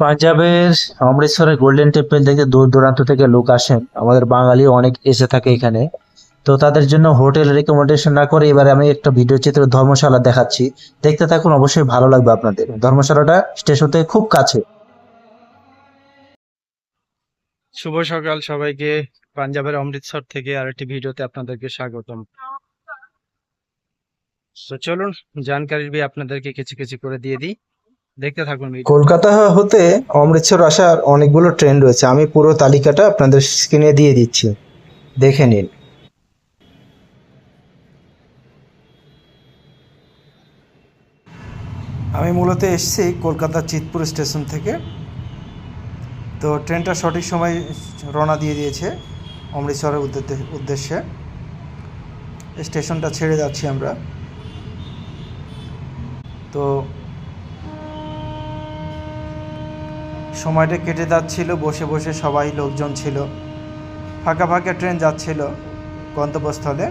পাঞ্জাবের অমৃতসরের golden temple দেখতে দূর দূরান্ত থেকে লোক আসেন। আমাদের বাঙালি অনেক এসে থাকে এখানে। তো তাদের জন্য হোটেল রেকমেন্ডেশন না করে এবারে আমি একটা ভিডিও চিত্র ধর্মশালা দেখাচ্ছি। দেখতে থাকুন, অবশ্যই ভালো লাগবে আপনাদের। ধর্মশালাটা স্টেশন থেকে খুব কাছে। শুভ সকাল সবাইকে। পাঞ্জাবের অমৃতসর থেকে আরেকটি ভিডিওতে আপনাদেরকে স্বাগতম। তো চলুন জানকারি আপনাদেরকে কিছু কিছু করে দিয়ে দিই। দেখতে থাকুন কলকাতা হতে অমৃতসর আসার অনেকগুলো ট্রেন রয়েছে। আমি পুরো তালিকাটা আপনাদের স্ক্রিনে দিয়ে দিচ্ছি। দেখে নিন। আমি মূলত এসেছি কলকাতা চিতপুর স্টেশন থেকে। তো ট্রেনটা সঠিক সময় রওনা দিয়ে দিয়েছে অমৃতসরের উদ্দেশ্যে। স্টেশনটা ছেড়ে যাচ্ছি আমরা। তো সময়টা কেটে যাচ্ছিল, বসে বসে সবাই লোকজন ছিল। ফাঁকা ফাঁকা ট্রেন যাচ্ছিল গন্তব্যস্থলে।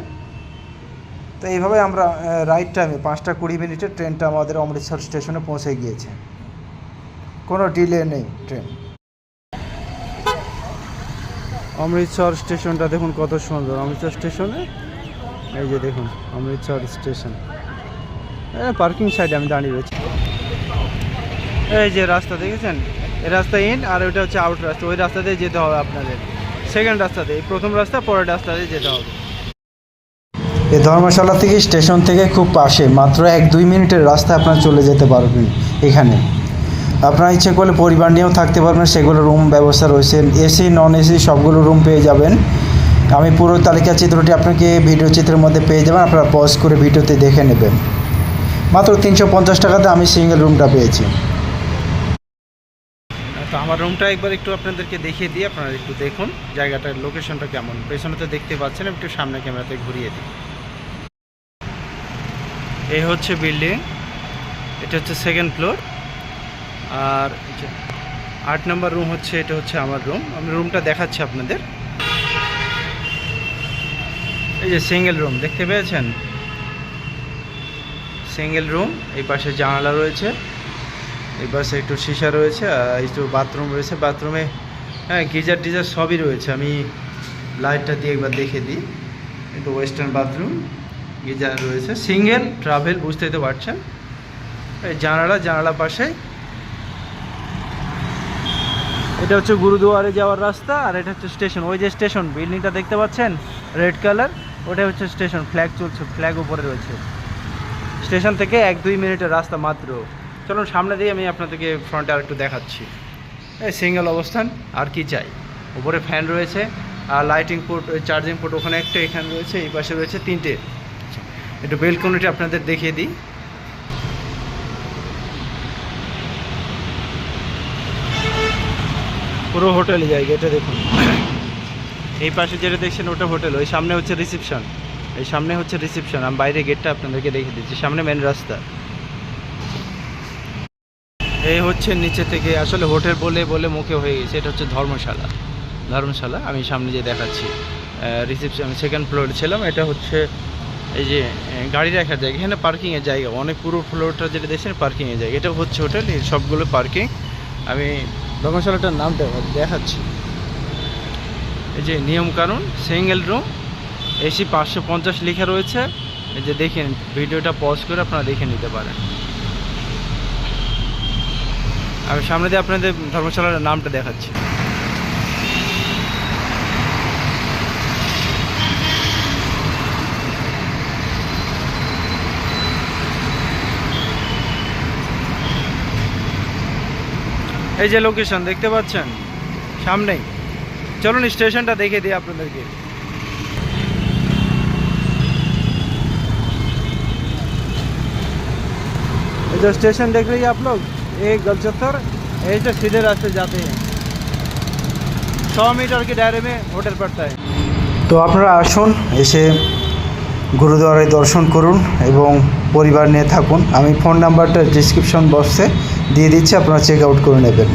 তো এইভাবে আমরা রাইট টাইমে পাঁচটা কুড়ি মিনিটে ট্রেনটা আমাদের অমৃতসর স্টেশনে পৌঁছে গিয়েছে। কোনো ডিলে নেই ট্রেন। অমৃতসর স্টেশনটা দেখুন কত সুন্দর। অমৃতসর স্টেশনে? এই যে দেখুন, অমৃতসর স্টেশন। পার্কিং সাইডে আমি দাঁড়িয়ে রয়েছি। এই যে রাস্তা, দেখেছেন? এই রাস্তা ইন আর ওইটা হচ্ছে আউট রাস্তা। ওই রাস্তা দিয়ে যেতে হবে আপনাদের। সেকেন্ড রাস্তা দিয়ে এই প্রথম রাস্তা, পরের রাস্তা দিয়ে যেতে হবে। এই ধর্মশালা থেকে স্টেশন থেকে খুব পাশে, মাত্র এক দুই মিনিটের রাস্তা আপনার চলে যেতে পারবেন এখানে। আপনার ইচ্ছে করলে পরিবার নিয়েও থাকতে পারবেন, সেগুলো রুম ব্যবস্থা রয়েছে। এসি নন এসি সবগুলো রুম পেয়ে যাবেন। আমি পুরো তালিকা চিত্রটি আপনাকে ভিডিও চিত্রের মধ্যে পেয়ে যাবেন, আপনারা পজ করে ভিডিওতে দেখে নেবেন। মাত্র তিনশো পঞ্চাশ টাকাতে আমি সিঙ্গেল রুমটা পেয়েছি। তো আমার রুমটা একবার একটু আপনাদেরকে দেখিয়ে দিই, আপনারা একটু দেখুন জায়গাটার লোকেশনটা কেমন। পেছনে তো দেখতে পাচ্ছেন একটু সামনে ক্যামেরাতে ঘুরিয়ে দিই। এই হচ্ছে বিল্ডিং এটা হচ্ছে সেকেন্ড ফ্লোর আর আট নম্বর রুম হচ্ছে, এটা হচ্ছে আমার রুম আমি রুমটা দেখাচ্ছি আপনাদের। এই যে সিঙ্গেল রুম দেখতে পেয়েছেন? সিঙ্গেল রুম এই পাশে জানালা রয়েছে। এই পাশে একটু সীসা রয়েছে, আর একটু বাথরুম রয়েছে। বাথরুমে হ্যাঁ গিজার টিজার সবই রয়েছে। আমি লাইটটা দিয়ে একবার দেখে দিই। একটু ওয়েস্টার্ন বাথরুম, গিজার রয়েছে। সিঙ্গেল ট্রাভেল, বুঝতেই তো পারছেন। এই জানালা জানালা পাশে। এটা হচ্ছে গুরুদুয়ারে যাওয়ার রাস্তা, আর এটা হচ্ছে স্টেশন। ওই যে স্টেশন, বিল্ডিংটা দেখতে পাচ্ছেন? রেড কালার, ওটা হচ্ছে স্টেশন। ফ্ল্যাগ চলছে, ফ্ল্যাগ উপরে রয়েছে। স্টেশন থেকে এক দুই মিনিটের রাস্তা মাত্র। চলুন সামনে দিয়ে আমি আপনাদেরকে ফ্রন্টে আর একটু দেখাচ্ছি। এই সিঙ্গেল অবস্থান, আর কি চাই? উপরে ফ্যান রয়েছে, আর লাইটিং পোর্ট চার্জিং পোর্ট ওখানে একটা এখানে রয়েছে, এই পাশে রয়েছে তিনটে। একটু বেলকনিটা আপনাদের দেখিয়ে দিই। পুরো হোটেল জায়গা এটা দেখুন। এই পাশে যেটা দেখছেন ওটা হোটেল ওই সামনে হচ্ছে রিসেপশন এই সামনে হচ্ছে রিসেপশন আমি বাইরে গেটটা আপনাদেরকে দেখে দিচ্ছি, সামনে মেন রাস্তা। এই হচ্ছে নিচে থেকে, আসলে হোটেল বলে বলে মুখে হয়ে গেছে। এটা হচ্ছে ধর্মশালা। ধর্মশালা, আমি সামনে যে দেখাচ্ছি। রিসেপশন আমি সেকেন্ড ফ্লোরে ছিলাম। এটা হচ্ছে এই যে গাড়ি রাখার জায়গা। এখানে পার্কিংয়ের জায়গা। অনেক পুরো ফ্লোরটা যেটা দেখছেন পার্কিংয়ের জায়গা। এটা হচ্ছে হোটেল সবগুলো পার্কিং আমি ধর্মশালাটার নাম দেখা- দেখাচ্ছি। এই যে নিয়ম কানুন সিঙ্গেল রুম এসি পাঁচশো পঞ্চাশ লেখা রয়েছে। এই যে, দেখেন, ভিডিওটা পজ করে আপনারা দেখে নিতে পারেন। আমি সামনে দিয়ে আপনাদের ধর্মশালার নামটা দেখাচ্ছি এই যে লোকেশন দেখতে পাচ্ছেন সামনেই চলুন স্টেশনটা দেখে দিই আপনাদেরকে ये जो स्टेशन देख रही है आप लोग ये गलचत्तर यही से सीधे रास्ते जाते हैं सौ मीटर के दायरे में होटल पड़ता है তো আপনারা আসুন এসে গুরুদ্বারে দর্শন করুন এবং পরিবার নিয়ে থাকুন আমি ফোন নাম্বারটা ডিসক্রিপশন বক্সে দিয়ে দিচ্ছি আপনারা চেক আউট করে নেবেন